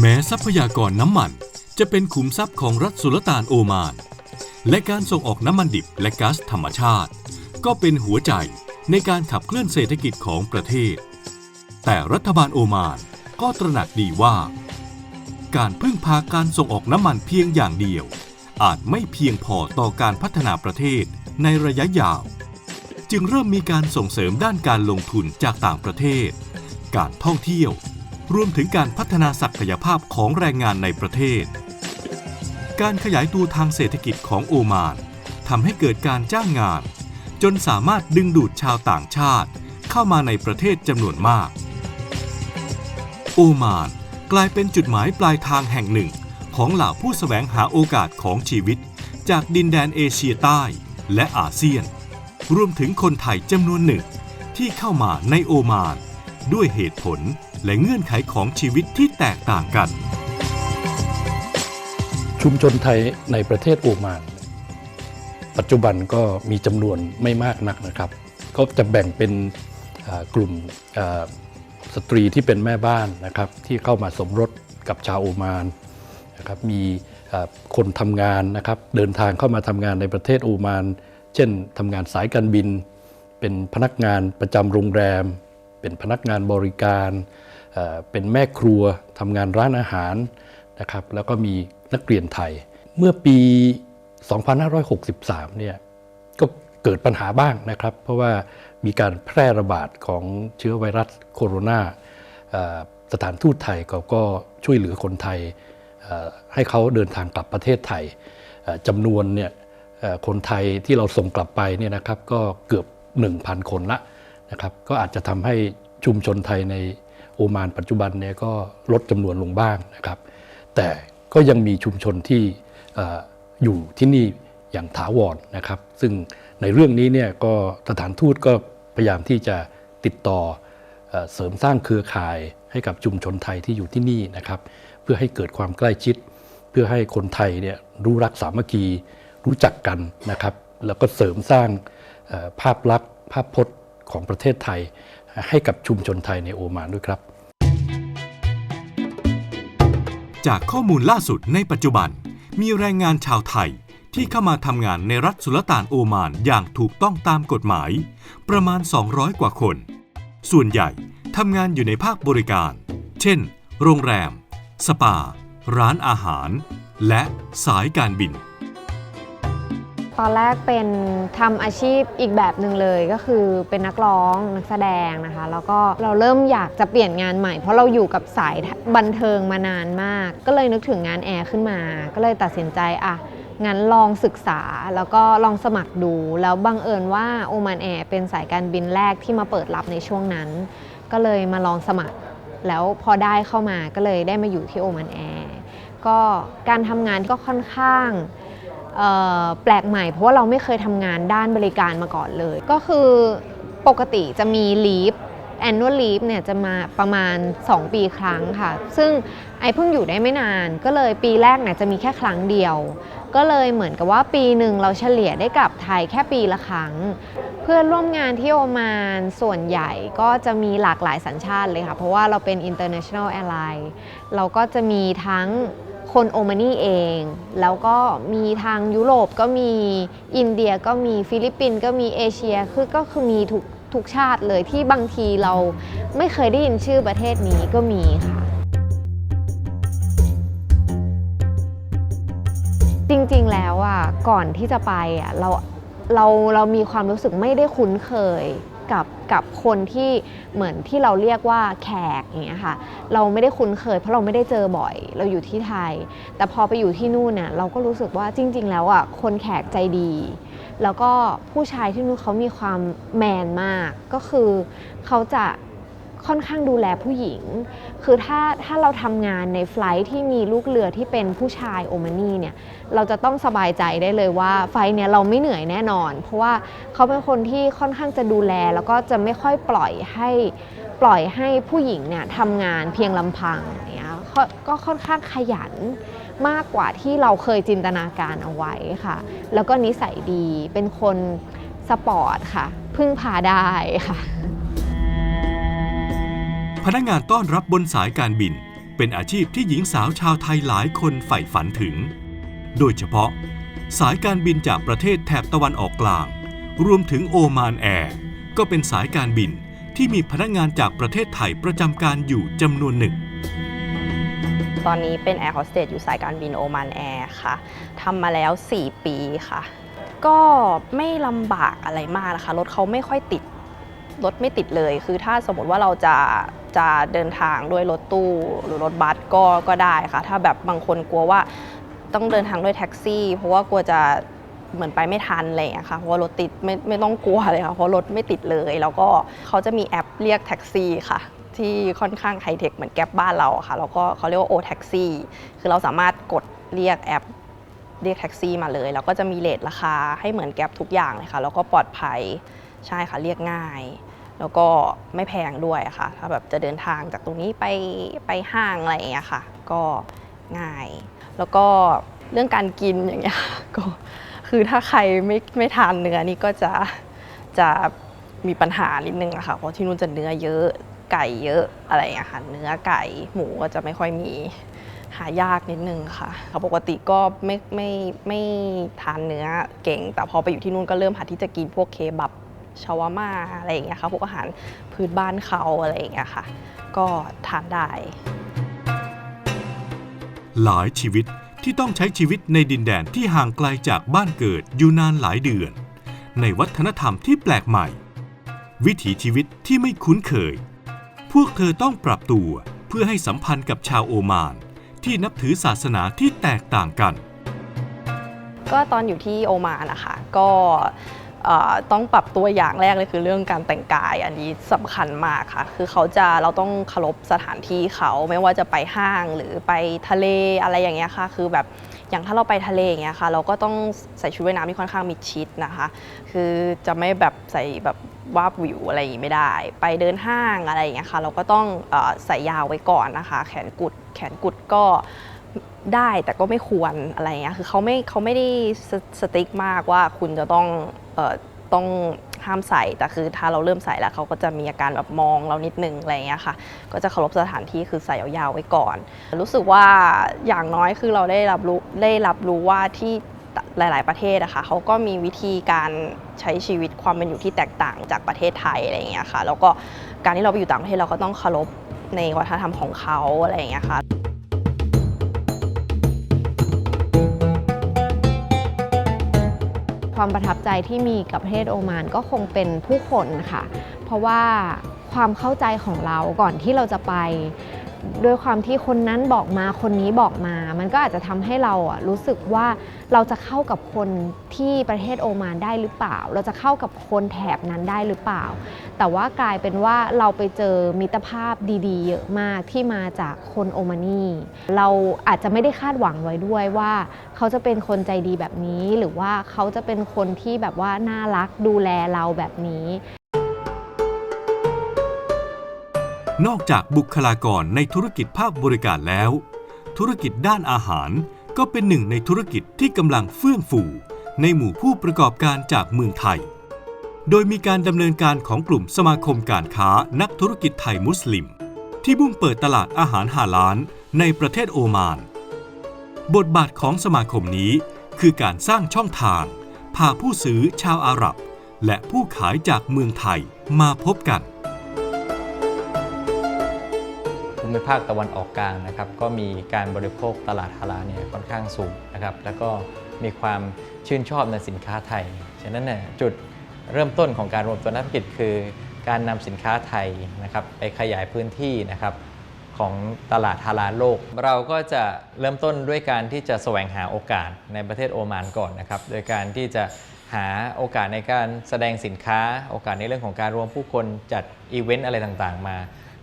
แม้ทรัพยากรน้ำมัน จะเป็นขุมทรัพย์ของรัฐสุลต่านโอมาน และการส่งออกน้ำมันดิบและก๊าซธรรมชาติ ก็เป็นหัวใจในการขับเคลื่อนเศรษฐกิจของประเทศ แต่รัฐบาลโอมานก็ตระหนักดีว่า การพึ่งพาการส่งออกน้ำมันเพียงอย่างเดียว อาจไม่เพียงพอต่อการพัฒนาประเทศในระยะยาว จึงเริ่มมีการส่งเสริมด้านการลงทุนจากต่างประเทศ การท่องเที่ยว รวมถึงการพัฒนาศักยภาพของแรงงานในประเทศ การขยายตัวทางเศรษฐกิจของโอมานทำให้เกิดการจ้างงาน จนสามารถดึงดูดชาวต่างชาติ เข้ามาในประเทศจำนวนมาก โอมานกลายเป็นจุดหมายปลายทางแห่งหนึ่ง ของเหล่าผู้แสวงหาโอกาสของชีวิต จากดินแดนเอเชียใต้และอาเซียน รวมถึงคนไทยจำนวนหนึ่งที่เข้ามาในโอมาน ด้วยเหตุผล และเงื่อนไขของชีวิตที่แตกต่างกัน ชุมชนไทยในประเทศโอมาน ปัจจุบันก็มีจำนวนไม่มากนักนะครับ ก็จะแบ่งเป็นกลุ่มสตรีที่เป็นแม่บ้านนะครับที่เข้ามาสมรสกับชาวโอมานนะครับมีคนทำงานนะครับเดินทางเข้ามาทำงานในประเทศโอมาน เช่นทำงานสายการบิน เป็นพนักงานประจำโรงแรม เป็นพนักงานบริการ เป็นแม่ครัวทำงานร้านอาหารนะครับแล้วก็มีนักเรียนไทย เมื่อปี 2563 เนี่ยก็เกิดปัญหาบ้างนะครับ เพราะว่ามีการแพร่ระบาดของเชื้อไวรัสโคโรนาสถานทูตไทยก็ก็ช่วยเหลือคนไทย ให้เขาเดินทางกลับประเทศไทยจำนวนเนี่ยคนไทยที่เราส่งกลับไปเนี่ยนะครับก็เกือบ 1,000 คนละนะครับก็อาจจะทำให้ชุมชนไทยใน โอมานปัจจุบันเนี่ยก็ลดจำนวนลงบ้างนะครับ แต่ก็ยังมีชุมชนที่ออยู่ที่นี่อย่างถาวรนะครับ ซึ่งในเรื่องนี้เนี่ยก็สถานทูตก็พยายามที่จะติดต่อเอเสริมสร้างเครือข่ายให้กับชุมชนไทยที่อยู่ที่นี่นะครับ เพื่อให้เกิดความใกล้ชิด เพื่อให้คนไทยเนี่ยรู้รักสามัคคีรู้จักกันนะครับ แล้วก็เสริมสร้างภาพลักษณ์ภาพพจน์ของประเทศไทย ให้กับชุมชนไทยในโอมานด้วยครับ จากข้อมูลล่าสุดในปัจจุบัน มีแรงงานชาวไทยที่เข้ามาทำงานในรัฐสุลต่านโอมานอย่างถูกต้องตามกฎหมาย ประมาณ 200 กว่าคน ส่วนใหญ่ทำงานอยู่ในภาคบริการ เช่น โรงแรม สปา ร้านอาหาร และสายการบิน ตอนแรกเป็นทำอาชีพอีกแบบหนึ่งเลยก็คือเป็นนักร้องนักแสดงนะคะ แล้วก็เราเริ่มอยากจะเปลี่ยนงานใหม่ เพราะเราอยู่กับสายบันเทิงมานานมาก ก็เลยนึกถึงงานแอร์ขึ้นมา ก็เลยตัดสินใจอะงั้นลองศึกษาแล้วก็ลองสมัครดู แล้วบังเอิญว่าโอมานแอร์เป็นสายการบินแรกที่มาเปิดรับในช่วงนั้น ก็เลยมาลองสมัคร แล้วพอได้เข้ามาก็เลยได้มาอยู่ที่โอมานแอร์ก็การทำงานก็ค่อนข้าง แปลกใหม่ เพราะว่าเราไม่เคยทำงานด้านบริการมาก่อนเลย ก็คือปกติจะมี leave annual leave เนี่ยจะมาประมาณ 2 ปีครั้งค่ะ ซึ่งไอเพิ่งอยู่ได้ไม่นาน ก็เลยปีแรกเนี่ยจะมีแค่ครั้งเดียว ก็เลยเหมือนกับว่าปีหนึ่งเราเฉลี่ยได้กลับไทยแค่ปีละครั้ง เพื่อนร่วมงานที่โอมานส่วนใหญ่ก็จะมีหลากหลายสัญชาติเลยค่ะ เพราะว่าเราเป็น international airline เราก็จะมีทั้ง คนโอมานีเอง แล้วก็มีทางยุโรปก็มีอินเดียก็มีฟิลิปปินส์ก็มีเอเชียคือก็คือมีทุกทุกชาติเลยที่บางทีเราไม่เคยได้ยินชื่อประเทศนี้ก็มีค่ะ จริงๆแล้วอะก่อนที่จะไปอะเราเราเรามีความรู้สึกไม่ได้คุ้นเคย กับกับคนที่เหมือนที่เราเรียกว่าแขกอย่างเงี้ยค่ะ เราไม่ได้คุ้นเคยเพราะเราไม่ได้เจอบ่อย เราอยู่ที่ไทย แต่พอไปอยู่ที่นู่นเนี่ยเราก็รู้สึกว่าจริง ๆ แล้วอะคนแขกใจดี แล้วก็ผู้ชายที่นู่นเขามีความแมนมาก ก็คือเขาจะ ค่อนข้างดูแลผู้หญิง คือถ้าถ้าเราทำงานในไฟลท์ที่มีลูกเรือที่เป็นผู้ชายโอมานีเนี่ย เราจะต้องสบายใจได้เลยว่าไฟล์เนี่ยเราไม่เหนื่อยแน่นอน เพราะว่าเขาเป็นคนที่ค่อนข้างจะดูแล แล้วก็จะไม่ค่อยปล่อยให้ปล่อยให้ผู้หญิงเนี่ยทำงานเพียงลำพังอย่างเงี้ยกก็ค่อนข้างขยันมากกว่าที่เราเคยจินตนาการเอาไว้ค่ะ แล้วก็นิสัยดีเป็นคนสปอร์ตค่ะ พึ่งพาได้ค่ะ พนักงานต้อนรับบนสายการบิน เป็นอาชีพที่หญิงสาวชาวไทยหลายคนใฝ่ฝันถึง โดยเฉพาะ สายการบินจากประเทศแถบตะวันออกกลาง รวมถึงโอมานแอร์ก็เป็นสายการบินที่มีพนักงานจากประเทศไทยประจำการอยู่จำนวนหนึ่ง ตอนนี้เป็นแอร์โฮสเตสอยู่สายการบินโอมานแอร์ค่ะทำมาแล้ว 4 ปีค่ะ ก็ไม่ลำบากอะไรมากนะคะ รถเขาไม่ค่อยติดรถไม่ติดเลย คือถ้าสมมติว่าเราจะ จะเดินทางด้วยรถตู้หรือรถบัสก็ก็ได้ค่ะ ถ้าแบบบางคนกลัวว่าต้องเดินทางด้วยแท็กซี่ เพราะว่ากลัวจะเหมือนไปไม่ทันอะไรอย่างเงี้ยค่ะเพราะรถติดไม่ไม่ต้องกลัวเลยค่ะเพราะรถไม่ติดเลย แล้วก็เขาจะมีแอปเรียกแท็กซี่ค่ะ ที่ค่อนข้างไฮเทคเหมือนแก๊ปบ้านเราค่ะ แล้วก็เขาเรียกว่าโอแท็กซี่คือเราสามารถกดเรียกแอปเรียกแท็กซี่มาเลย แล้วก็จะมีเลทราคาให้เหมือนแก๊ปทุกอย่างเลยค่ะ แล้วก็ปลอดภัยใช่ค่ะเรียกง่าย แล้วก็ไม่แพงด้วยค่ะ ถ้าแบบจะเดินทางจากตรงนี้ไปไปห้างอะไรอย่างเงี้ยค่ะ ก็ง่าย แล้วก็เรื่องการกินอย่างเงี้ยก็คือถ้าใครไม่ไม่ทานเนื้อนี่ก็จะจะมีปัญหานิดนึงอะค่ะ เพราะที่นู่นจะเนื้อเยอะไก่เยอะอะไรอย่างเงี้ยค่ะเนื้อไก่หมูก็จะไม่ค่อยมีหายากนิดนึงค่ะปกติก็ไม่ไม่ไม่ทานเนื้อเก่ง แต่พอไปอยู่ที่นู่นก็เริ่มหัดที่จะกินพวกเคบับ ชาวาม่าอะไรอย่างเงี้ยค่ะพวกอาหารพื้นบ้านเขาอะไรอย่างเงี้ยค่ะ ก็ทานได้ หลายชีวิตที่ต้องใช้ชีวิตในดินแดนที่ห่างไกลจากบ้านเกิดอยู่นานหลายเดือน ในวัฒนธรรมที่แปลกใหม่ วิถีชีวิตที่ไม่คุ้นเคย พวกเธอต้องปรับตัวเพื่อให้สัมพันธ์กับชาวโอมาน ที่นับถือศาสนาที่แตกต่างกัน ก็ตอนอยู่ที่โอมานนะคะก็เอ่อ ต้องปรับตัวอย่างแรกเลยคือเรื่องการแต่งกายอันนี้สำคัญมากค่ะ คือเขาจะเราต้องเคารพสถานที่เขาไม่ว่าจะไปห้างหรือไปทะเลอะไรอย่างเงี้ยค่ะ คือแบบอย่างถ้าเราไปทะเลอย่างเงี้ยค่ะ เราก็ต้องใส่ชุดว่ายน้ำที่ค่อนข้างมิดชิดนะคะ คือจะไม่แบบใส่แบบวาบวิวอะไรอย่างงี้ไม่ได้ ไปเดินห้างอะไรอย่างเงี้ยค่ะ เราก็ต้องอใส่ยาวไว้ก่อนนะคะ แขนกุดแขนกุดก็ได้แต่ก็ไม่ควรอะไรเงี้ยคือเขาไม่เขาไม่ได้สสติ๊กมากว่าคุณจะต้อง ต้องห้ามใส่แต่คือถ้าเราเริ่มใส่แล้วเขาก็จะมีอาการแบบมองเรานิดนึงอะไรเงี้ยค่ะ ก็จะเคารพสถานที่คือใส่ยาวๆไว้ก่อน รู้สึกว่าอย่างน้อยคือเราได้รับรู้ได้รับรู้ว่าที่หลาย ๆ ประเทศอะคะเขาก็มีวิธีการใช้ชีวิตความเป็นอยู่ที่แตกต่างจากประเทศไทยอะไรเงี้ยค่ะแล้วก็การที่เราไปอยู่ต่างประเทศเราก็ต้องเคารพในวัฒนธรรมของเขาอะไรเงี้ยค่ะ ความประทับใจที่มีกับประเทศโอมานก็คงเป็นผู้คนค่ะ เพราะว่าความเข้าใจของเราก่อนที่เราจะไป ด้วยความที่คนนั้นบอกมาคนนี้บอกมา มันก็อาจจะทำให้เราอะรู้สึกว่าเราจะเข้ากับคนที่ประเทศโอมานได้หรือเปล่า เราจะเข้ากับคนแถบนั้นได้หรือเปล่า แต่ว่ากลายเป็นว่าเราไปเจอมิตรภาพดีๆ เยอะมากที่มาจากคนโอมานีเราอาจจะไม่ได้คาดหวังไว้ด้วยว่าเขาจะเป็นคนใจดีแบบนี้ หรือว่าเขาจะเป็นคนที่แบบว่าน่ารักดูแลเราแบบนี้ นอกจากบุคลากรในธุรกิจภาคบริการแล้ว ธุรกิจด้านอาหารก็เป็นหนึ่งในธุรกิจที่กำลังเฟื่องฟู ในหมู่ผู้ประกอบการจากเมืองไทย โดยมีการดำเนินการของกลุ่มสมาคมการค้านักธุรกิจไทยมุสลิม ที่มุ่งเปิดตลาดอาหารฮาลาลในประเทศโอมาน บทบาทของสมาคมนี้คือการสร้างช่องทาง พาผู้ซื้อชาวอาหรับ และผู้ขายจากเมืองไทยมาพบกัน ภูมิภาคตะวันออกกลางนะครับก็มีการบริโภคตลาดฮาลาลเนี่ยค่อนข้างสูงนะครับแล้วก็มีความชื่นชอบในสินค้าไทย ฉะนั้นเนี่ยจุดเริ่มต้นของการรวมตัวนักธุรกิจคือ การนำสินค้าไทยนะครับไปขยายพื้นที่นะครับของตลาดฮาลาลโลก เราก็จะเริ่มต้นด้วยการที่จะแสวงหาโอกาสในประเทศโอมานก่อนนะครับ โดยการที่จะหาโอกาสในการแสดงสินค้า โอกาสในเรื่องของการรวมผู้คนจัดอีเวนต์อะไรต่างๆ มา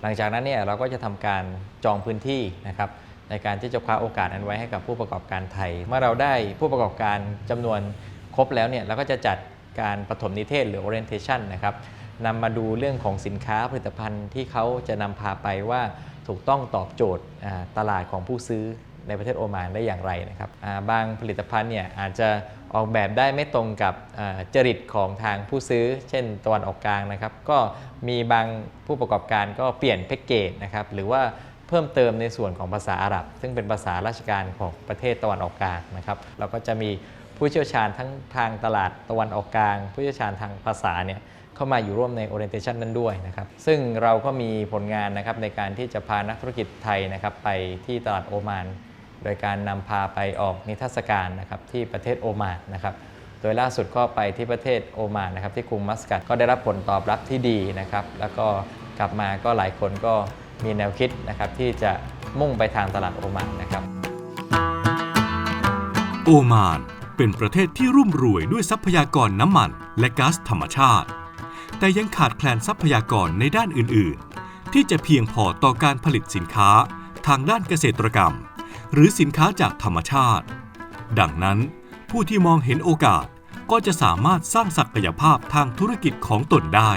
หลังจากนั้นเนี่ยเราก็จะทำการจองพื้นที่นะครับในการที่จะคว้าโอกาสนั้นไว้ให้กับผู้ประกอบการไทย เมื่อเราได้ผู้ประกอบการจำนวนครบแล้วเนี่ยเราก็จะจัดการปฐมนิเทศหรือ orientation นะครับนำมาดูเรื่องของสินค้าผลิตภัณฑ์ที่เขาจะนำพาไปว่าถูกต้องตอบโจทย์ตลาดของผู้ซื้อในประเทศโอมานได้อย่างไรนะครับบางผลิตภัณฑ์เนี่ยอาจจะ ออกแบบได้ไม่ตรงกับจริตของทางผู้ซื้อ เช่นตะวันออกกลางนะครับ ก็มีบางผู้ประกอบการก็เปลี่ยนแพ็กเกจนะครับหรือว่าเพิ่มเติมในส่วนของภาษาอาหรับ ซึ่งเป็นภาษาราชการของประเทศตะวันออกกลางนะครับ เราก็จะมีผู้เชี่ยวชาญทั้งทางตลาดตะวันออกกลาง ผู้เชี่ยวชาญทางภาษาเนี่ยเข้ามาอยู่ร่วมใน orientation นั้นด้วยนะครับซึ่งเราก็มีผลงานนะครับในการที่จะพานักธุรกิจไทยนะครับไปที่ตลาดโอมาน โดยการนำพาไปออกนิทรรศการนะครับที่ประเทศโอมานนะครับโดยล่าสุดก็ไปที่ประเทศโอมานนะครับที่กรุงมัสกัดก็ได้รับผลตอบรับที่ดีนะครับแล้วก็กลับมาก็หลายคนก็มีแนวคิดนะครับที่จะมุ่งไปทางตลาดโอมานนะครับ โอมานเป็นประเทศที่รุ่มรวยด้วยทรัพยากรน้ำมันและก๊าซธรรมชาติ แต่ยังขาดแคลนทรัพยากรในด้านอื่น ๆ ที่จะเพียงพอต่อการผลิตสินค้าทางด้านเกษตรกรรม หรือสินค้าจากธรรมชาติ ดังนั้น ผู้ที่มองเห็นโอกาสก็จะสามารถสร้างศักยภาพทางธุรกิจของตนได้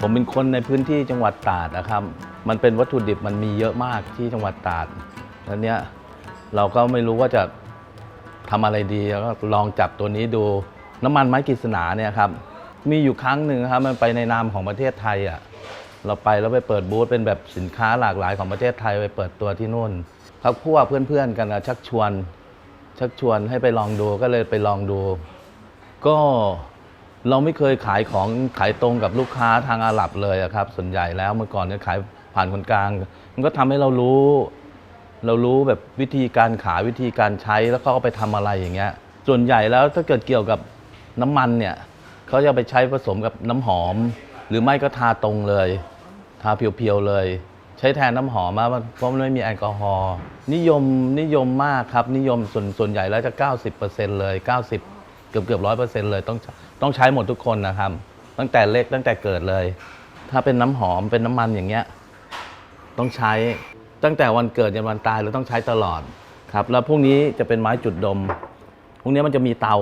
ผมเป็นคนในพื้นที่จังหวัดตราดนะครับ มันเป็นวัตถุดิบมันมีเยอะมากที่จังหวัดตราดแล้วเนี้ยเราก็ไม่รู้ว่าจะทำอะไรดีแล้วก็ลองจับตัวนี้ดูน้ำมันไม้กฤษณาเนี่ยครับมีอยู่ครั้งหนึ่งครับมันไปในนามของประเทศไทยอะ เราไปแล้วไปเปิดบูธเป็นแบบสินค้าหลากหลายของประเทศไทยไปเปิดตัวที่นู่นพักพวกเพื่อนๆกันอะชักชวน ชักชวนให้ไปลองดูก็เลยไปลองดู ก็เราไม่เคยขายของขายตรงกับลูกค้าทางอาหรับเลยอะครับ ส่วนใหญ่แล้วเมื่อก่อนเนี่ยขายผ่านคนกลาง มันก็ทำให้เรารู้ เรารู้แบบวิธีการขายวิธีการใช้แล้วก็ไปทำอะไรอย่างเงี้ย ส่วนใหญ่แล้วถ้าเกิดเกี่ยวกับน้ำมันเนี่ยเขาจะไปใช้ผสมกับน้ำหอม หรือไม่ก็ทาตรงเลย ทาเพียวๆเลย ใช้แทนน้ำหอมมาเพราะมันไม่มีแอลกอฮอล์นิยมนิยมมากครับ นิยมส่วนส่วนใหญ่แล้วจะ 90%เลย 90 เกือบเกือบร้อยเปอร์เซ็นต์เลยต้องต้องใช้หมดทุกคนนะครับ ตั้งแต่เล็กตั้งแต่เกิดเลย ถ้าเป็นน้ำหอมเป็นน้ำมันอย่างเงี้ยต้องใช้ตั้งแต่วันเกิดจนวันตายเราต้องใช้ตลอดครับ แล้วพวกนี้จะเป็นไม้จุดดม พวกนี้มันจะมีเตา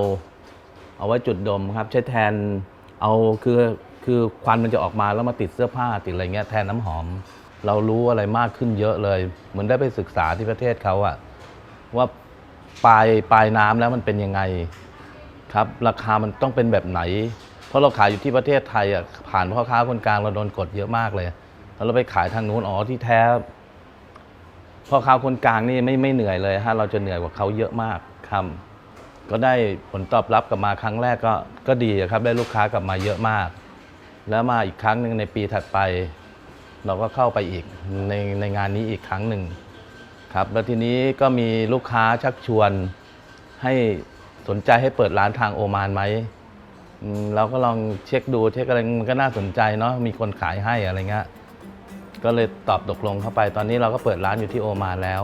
เอาไว้จุดดมครับ ใช้แทนเอาคือ คือควันมันจะออกมาแล้วมาติดเสื้อผ้าติดอะไรเงี้ยแทนน้ำหอม เรารู้อะไรมากขึ้นเยอะเลย เหมือนได้ไปศึกษาที่ประเทศเขาอะว่าปลายปลายน้ำแล้วมันเป็นยังไงครับราคามันต้องเป็นแบบไหน เพราะเราขายอยู่ที่ประเทศไทยอะผ่านพ่อค้าคนกลางเราโดนกดเยอะมากเลยแล้วเราไปขายทางนู้นอ๋อที่แท้พ่อค้าคนกลางนี่ไม่ไม่เหนื่อยเลยฮะเราจะเหนื่อยกว่าเขาเยอะมากครับก็ได้ผลตอบรับกลับมาครั้งแรกก็ก็ดีครับได้ลูกค้ากลับมาเยอะมาก แล้วมาอีกครั้งหนึ่งในปีถัดไป เราก็เข้าไปอีกในในงานนี้อีกครั้งหนึ่งครับแล้วทีนี้ก็มีลูกค้าชักชวนให้สนใจให้เปิดร้านทางโอมานไหมเราก็ลองเช็คดูเช็คอะไรมันก็น่าสนใจเนาะมีคนขายให้อะไรเงี้ยก็เลยตอบตกลงเข้าไปตอนนี้เราก็เปิดร้านอยู่ที่โอมานแล้ว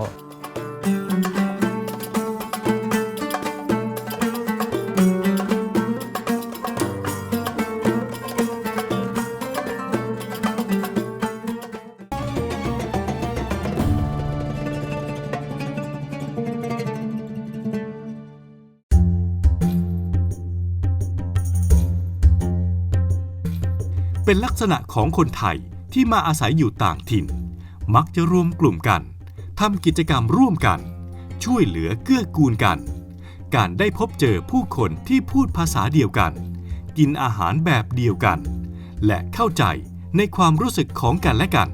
เป็นลักษณะของคนไทยที่มาอาศัยอยู่ต่างถิ่น มักจะรวมกลุ่มกันทำกิจกรรมร่วมกัน ช่วยเหลือเกื้อกูลกัน การได้พบเจอผู้คนที่พูดภาษาเดียวกัน กินอาหารแบบเดียวกัน และเข้าใจในความรู้สึกของกันและกัน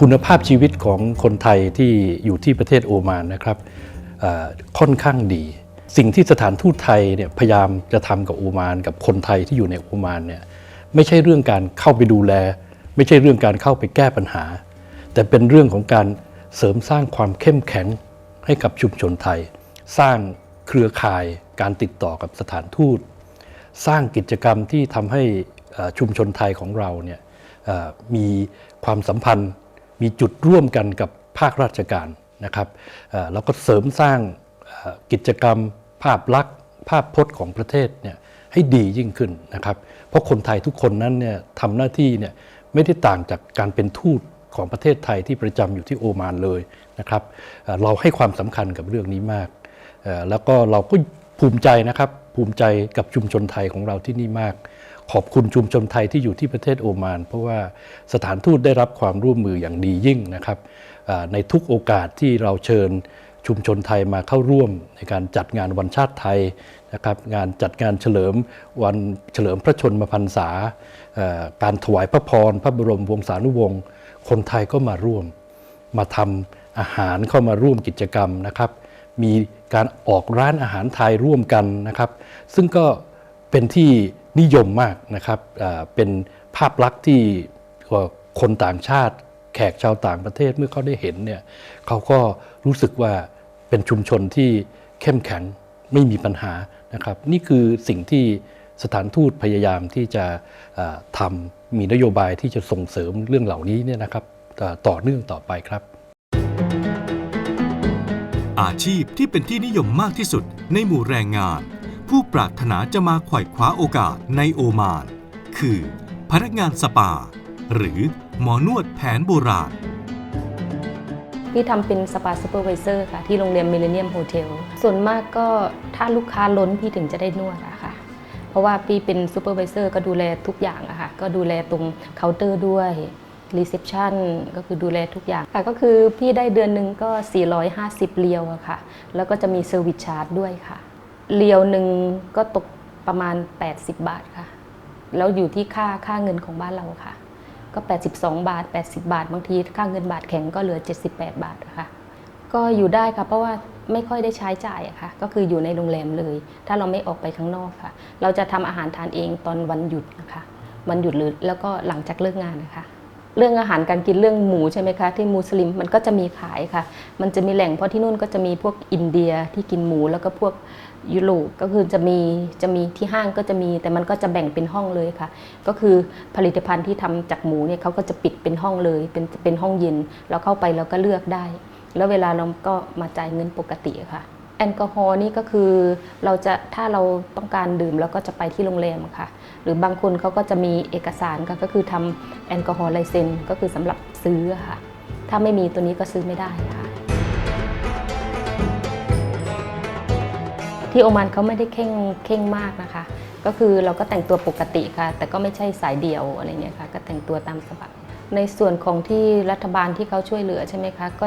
คุณภาพชีวิตของคนไทยที่อยู่ที่ประเทศโอมานนะครับค่อนข้างดี สิ่งที่สถานทูตไทยเนี่ยพยายามจะทำกับโอมานกับคนไทยที่อยู่ในโอมานเนี่ยไม่ใช่เรื่องการเข้าไปดูแล ไม่ใช่เรื่องการเข้าไปแก้ปัญหา แต่เป็นเรื่องของการเสริมสร้างความเข้มแข็งให้กับชุมชนไทย สร้างเครือข่ายการติดต่อกับสถานทูต สร้างกิจกรรมที่ทำให้ชุมชนไทยของเราเนี่ยมีความสัมพันธ์ มีจุดร่วมกันกับภาคราชการนะครับแล้วก็เสริมสร้างกิจกรรม ภาพลักษณ์ภาพพจน์ของประเทศเนี่ยให้ดียิ่งขึ้นนะครับ เพราะคนไทยทุกคนนั้นเนี่ยทำหน้าที่เนี่ยไม่ได้ต่างจากการเป็นทูตของประเทศไทยที่ประจำอยู่ที่โอมานเลยนะครับ เราให้ความสำคัญกับเรื่องนี้มาก แล้วก็เราก็ภูมิใจนะครับภูมิใจกับชุมชนไทยของเราที่นี่มาก ขอบคุณชุมชนไทยที่อยู่ที่ประเทศโอมาน เพราะว่าสถานทูตได้รับความร่วมมืออย่างดียิ่งนะครับในทุกโอกาสที่เราเชิญ ชุมชนไทยมาเข้าร่วมในการจัดงานวันชาติไทยนะครับงานจัดงานเฉลิมวันเฉลิมพระชนมพรรษา การถวายพระพร พระบรมวงศานุวงศ์คนไทยก็มาร่วม มาทำอาหารเข้ามาร่วมกิจกรรมนะครับ มีการออกร้านอาหารไทยร่วมกันนะครับ ซึ่งก็เป็นที่นิยมมากนะครับเป็นภาพลักษณ์ที่คนต่างชาติ แขกชาวต่างประเทศเมื่อเขาได้เห็นเนี่ยเขาก็รู้สึกว่า เป็นชุมชนที่เข้มแข็งไม่มีปัญหานะครับ นี่คือสิ่งที่สถานทูตพยายามที่จะทำมีนโยบายที่จะส่งเสริมเรื่องเหล่านี้เนี่ยนะครับต่อเนื่องต่อไปครับ อาชีพที่เป็นที่นิยมมากที่สุดในหมู่แรงงาน ผู้ปรารถนาจะมาไขว่คว้าโอกาสในโอมาน คือพนักงานสปา หรือหมอนวดแผนโบราณ พี่ทำเป็นสปาซูเปอร์วิเซอร์ค่ะ ที่โรงแรมมิเลเนียมโฮเทลส่วนมากก็ถ้าลูกค้าล้นพี่ถึงจะได้นวดอะค่ะ เพราะว่าพี่เป็นซูเปอร์วิเซอร์ก็ดูแลทุกอย่างอะค่ะ ก็ดูแลตรงเคาน์เตอร์ด้วยรีเซพชันก็คือดูแลทุกอย่างค่ะก็คือพี่ได้เดือนหนึ่งก็ 450 เรียวอะค่ะ แล้วก็จะมีเซอร์วิสชาร์จด้วยค่ะ เรียวหนึ่งก็ตกประมาณ 80 บาทค่ะ แล้วอยู่ที่ค่าค่าเงินของบ้านเราค่ะ ก็ 82 บาท 80 บาท บางทีค่าเงินบาทแข็งก็เหลือ 78 บาทนะค่ะ ก็อยู่ได้ค่ะ เพราะว่าไม่ค่อยได้ใช้จ่ายอะค่ะ ก็คืออยู่ในโรงแรมเลย ถ้าเราไม่ออกไปข้างนอกค่ะ เราจะทำอาหารทานเองตอนวันหยุดนะคะ วันหยุดหรือแล้วก็หลังจากเลิกงานนะคะ เรื่องอาหารการกินเรื่องหมูใช่ไหมคะที่มูสลิมมันก็จะมีขายค่ะ มันจะมีแหล่งเพราะที่นู่นก็จะมีพวกอินเดียที่กินหมูแล้วก็พวกยุโรปก็คือจะมีจะมีที่ห้างก็จะมี แต่มันก็จะแบ่งเป็นห้องเลยค่ะ ก็คือผลิตภัณฑ์ที่ทำจากหมูเนี่ยเขาก็จะปิดเป็นห้องเลยเป็นเป็นห้องเย็นเราเข้าไปเราก็เลือกได้ แล้วเวลาเราก็มาจ่ายเงินปกติค่ะ แอลกอฮอล์นี่ก็คือเราจะถ้าเราต้องการดื่มเราก็จะไปที่โรงแรมค่ะ หรือบางคนเขาก็จะมีเอกสารค่ะก็คือทำแอลกอฮอล์ไลเซนก็คือสำหรับซื้อค่ะ ถ้าไม่มีตัวนี้ก็ซื้อไม่ได้ค่ะที่โอมานเขาไม่ได้เข่งเข่งมากนะคะ ก็คือเราก็แต่งตัวปกติค่ะ แต่ก็ไม่ใช่สายเดี่ยวอะไรเงี้ยค่ะ ก็แต่งตัวตามสบายในส่วนของที่รัฐบาลที่เขาช่วยเหลือใช่ไหมคะ ก็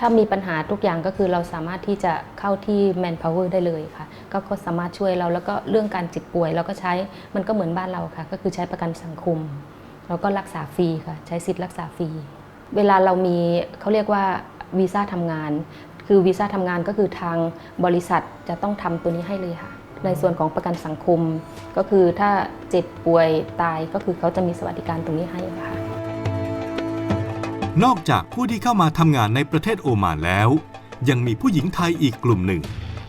ถ้ามีปัญหาทุกอย่างก็คือเราสามารถที่จะเข้าที่ manpower ได้เลยค่ะ ก็ก็สามารถช่วยเราแล้วก็เรื่องการจิตป่วย เราก็ใช้มันก็เหมือนบ้านเราค่ะ ก็คือใช้ประกันสังคม แล้วก็รักษาฟรีค่ะ ใช้สิทธิ์รักษาฟรี เวลาเรามีเขาเรียกว่าวีซ่าทำงาน คือวีซ่าทำงานก็คือทางบริษัทจะต้องทำตัวนี้ให้เลยค่ะในส่วนของประกันสังคม ก็คือถ้าเจ็บป่วยตายก็คือเขาจะมีสวัสดิการตรงนี้ให้ค่ะ นอกจากผู้ที่เข้ามาทำงานในประเทศโอมานแล้ว ยังมีผู้หญิงไทยอีกกลุ่มหนึ่ง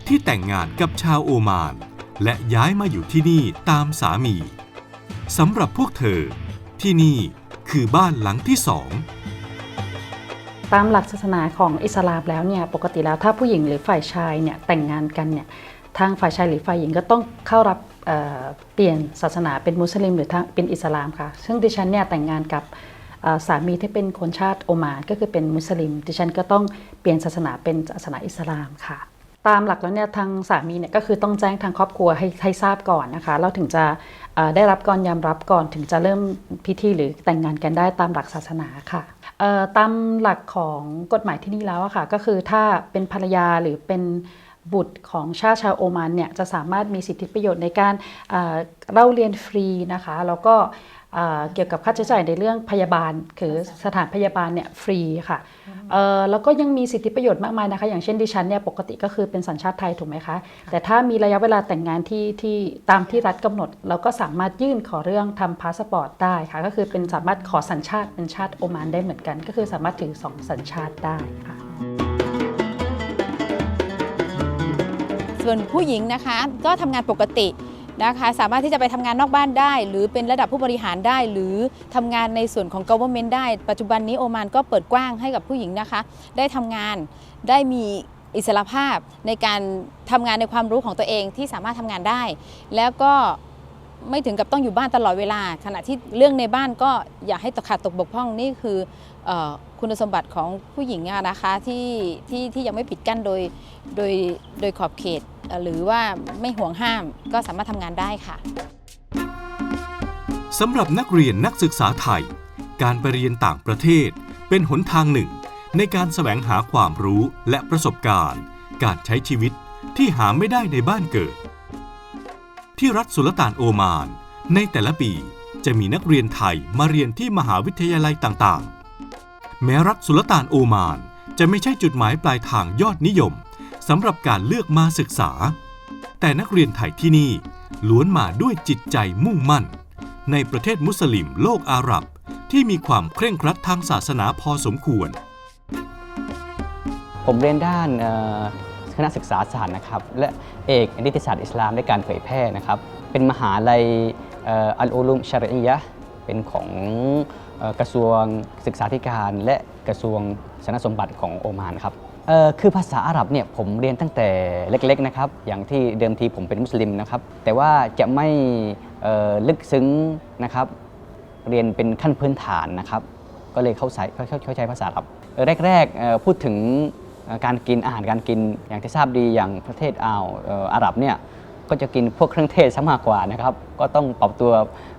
ที่แต่งงานกับชาวโอมาน และย้ายมาอยู่ที่นี่ตามสามีสำหรับพวกเธอ ที่นี่คือบ้านหลังที่สองตามหลักศาสนาของอิสลามแล้วเนี่ยปกติแล้วถ้าผู้หญิงหรือฝ่ายชายเนี่ยแต่งงานกันเนี่ยทางฝ่ายชายหรือฝ่ายหญิงก็ต้องเข้ารับเเปลี่ยนศาสนาเป็นมุสลิมหรือทางเป็นอิสลามค่ะ ซึ่งดิฉันเนี่ยแต่งงานกับ สามีที่เป็นคนชาติโอมานก็คือเป็นมุสลิม ดิฉันก็ต้องเปลี่ยนศาสนาเป็นศาสนาอิสลามค่ะ ตามหลักแล้วเนี่ยทางสามีเนี่ยก็คือต้องแจ้งทางครอบครัวให้ให้ทราบก่อนนะคะแล้วถึงจะได้รับการยอมรับก่อนถึงจะเริ่มพิธีหรือแต่งงานกันได้ตามหลักศาสนาค่ะตามหลักของกฎหมายที่นี่แล้วอะค่ะก็คือถ้าเป็นภรรยาหรือเป็นบุตรของชาติชาวโอมานเนี่ยจะสามารถมีสิทธิประโยชน์ในการเล่าเรียนฟรีนะคะ แล้วก็ เอ่อเกี่ยวกับค่าใช้จ่ายในเรื่องพยาบาล คือสถานพยาบาลเนี่ยฟรีค่ะเอ่อแล้วก็ยังมีสิทธิประโยชน์มากมายนะคะ อย่างเช่นดิฉันเนี่ยปกติก็คือเป็นสัญชาติไทยถูกไหมคะ แต่ถ้ามีระยะเวลาแต่งงานที่ที่ตามที่รัฐกำหนด เราก็สามารถยื่นขอเรื่องทำพาสปอร์ตได้ค่ะ ก็คือเป็นสามารถขอสัญชาติเป็นชาติโอมานได้เหมือนกัน ก็คือสามารถถือสองสัญชาติได้ค่ะส่วนผู้หญิงนะคะก็ทำงานปกติ นะคะสามารถที่จะไปทำงานนอกบ้านได้ หรือเป็นระดับผู้บริหารได้ หรือทำงานในส่วนของ government ได้ ปัจจุบันนี้โอมานก็เปิดกว้างให้กับผู้หญิงนะคะ ได้ทำงานได้มีอิสรภาพในการทำงานในความรู้ของตัวเองที่สามารถทำงานได้ แล้วก็ไม่ถึงกับต้องอยู่บ้านตลอดเวลา ขณะที่เรื่องในบ้านก็อย่าให้ตกขาดตกบกพร่องนี่คือออคุณสมบัติของผู้หญิงนะคะที่ที่ที่ยังไม่ปิดกั้นโดยโดยโดยขอบเขต หรือว่าไม่ห่วงห้ามก็สามารถทำงานได้ค่ะสำหรับนักเรียนนักศึกษาไทย การไปเรียนต่างประเทศ เป็นหนทางหนึ่ง ในการแสวงหาความรู้และประสบการณ์ การใช้ชีวิตที่หาไม่ได้ในบ้านเกิด ที่รัฐสุลต่านโอมาน ในแต่ละปีจะมีนักเรียนไทยมาเรียนที่มหาวิทยาลัยต่างๆ แม้รัฐสุลต่านโอมานจะไม่ใช่จุดหมายปลายทางยอดนิยมำหรับการเลือกมาศึกษา แต่นักเรียนไทยที่นี่ล้วนมาด้วยจิตใจมุ่งมั่น ในประเทศมุสลิมโลกอาหรับที่มีความเคร่งครัดทางศาสนาพอสมควร ผมเรียนด้านคณะศึกษาศาสตร์นะครับ และเอกนิติศาสตร์อิสลามด้วยการเผยแพร่นะครับ เป็นมหาลัยอัลอูลุมชารียะเป็นของกระทรวงศึกษาธิการและกระทรวงสนสมบัติของโอมานครับ เอ่อคือภาษาอาหรับเนี่ยผมเรียนตั้งแต่เล็กๆนะครับ อย่างที่เดิมทีผมเป็นมุสลิมนะครับ แต่ว่าจะไม่เอ่อลึกซึ้งนะครับ เรียนเป็นขั้นพื้นฐานนะครับ ก็เลยเข้าใจเข้าเข้าใจภาษาอาหรับแรกๆเอ่อพูดถึงการกินอาหารการกินอย่างที่ทราบดีอย่างประเทศอ่าวเอ่ออาหรับเนี่ย ก็จะกินพวกเครื่องเทศซะมากกว่านะครับก็ต้องปรับตัว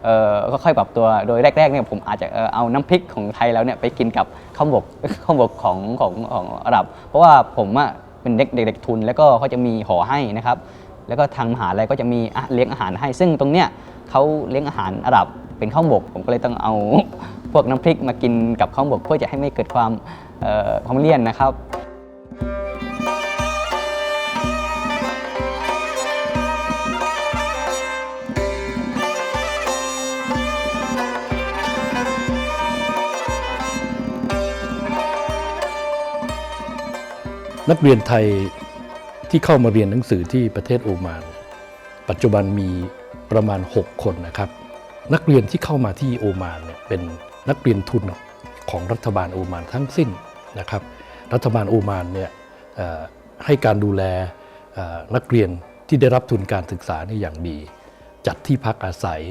เอ่อก็ค่อยปรับตัวโดยแรกๆเนี่ยผมอาจจะเอาน้ำพริกของไทยแล้วเนี่ยไปกินกับข้าวหมกข้าวหมกของของของอาหรับ เพราะว่าผมอะเป็นเด็กเด็กทุน แล้วก็เขาจะมีห่อให้นะครับ แล้วก็ทางมหาลัยก็จะมีเลี้ยงอาหารให้ ซึ่งตรงเนี้ยเขาเลี้ยงอาหารอาหรับเป็นข้าวหมกผมก็เลยต้องเอาพวกน้ำพริกมากินกับข้าวหมกเพื่อจะให้ไม่เกิดความเอ่อความเลี่ยนนะครับ นักเรียนไทยที่เข้ามาเรียนหนังสือที่ประเทศโอมาน ปัจจุบันมีประมาณ 6 คนนะครับ นักเรียนที่เข้ามาที่โอมานเนี่ยเป็นนักเรียนทุนของรัฐบาลโอมานทั้งสิ้นนะครับ รัฐบาลโอมานเนี่ยให้การดูแลนักเรียนที่ได้รับทุนการศึกษานี่อย่างดี จัดที่พักอาศัย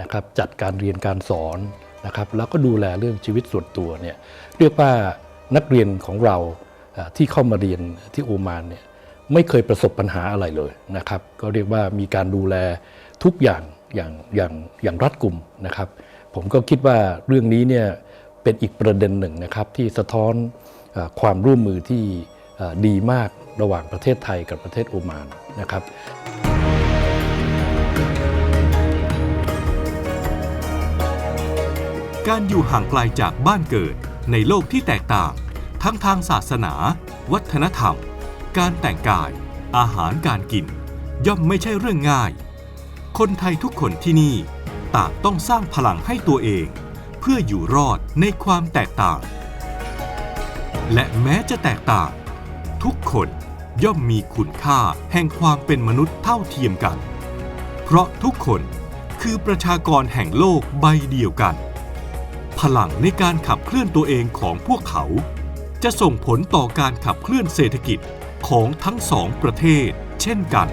นะครับจัดการเรียนการสอนนะครับแล้วก็ดูแลเรื่องชีวิตส่วนตัวเนี่ยเรียกว่านักเรียนของเรา ที่เข้ามาเรียนที่โอมานเนี่ยไม่เคยประสบปัญหาอะไรเลยนะครับ ก็เรียกว่ามีการดูแลทุกอย่างอย่างอย่างอย่างรัดกุมนะครับ ผมก็คิดว่าเรื่องนี้เนี่ยเป็นอีกประเด็นหนึ่งนะครับ ที่สะท้อนอความร่วมมือที่ดีมากระหว่างประเทศไทยกับประเทศโอมานนะครับการอยู่ห่างไกลจากบ้านเกิดในโลกที่แตกต่าง ทั้งทางศาสนา วัฒนธรรม การแต่งกาย อาหารการกิน ย่อมไม่ใช่เรื่องง่าย คนไทยทุกคนที่นี่ต่างต้องสร้างพลังให้ตัวเอง เพื่ออยู่รอดในความแตกต่าง และแม้จะแตกต่าง ทุกคนย่อมมีคุณค่าแห่งความเป็นมนุษย์เท่าเทียมกัน เพราะทุกคนคือประชากรแห่งโลกใบเดียวกัน พลังในการขับเคลื่อนตัวเองของพวกเขา จะส่งผลต่อการขับเคลื่อนเศรษฐกิจของทั้งสองประเทศเช่นกัน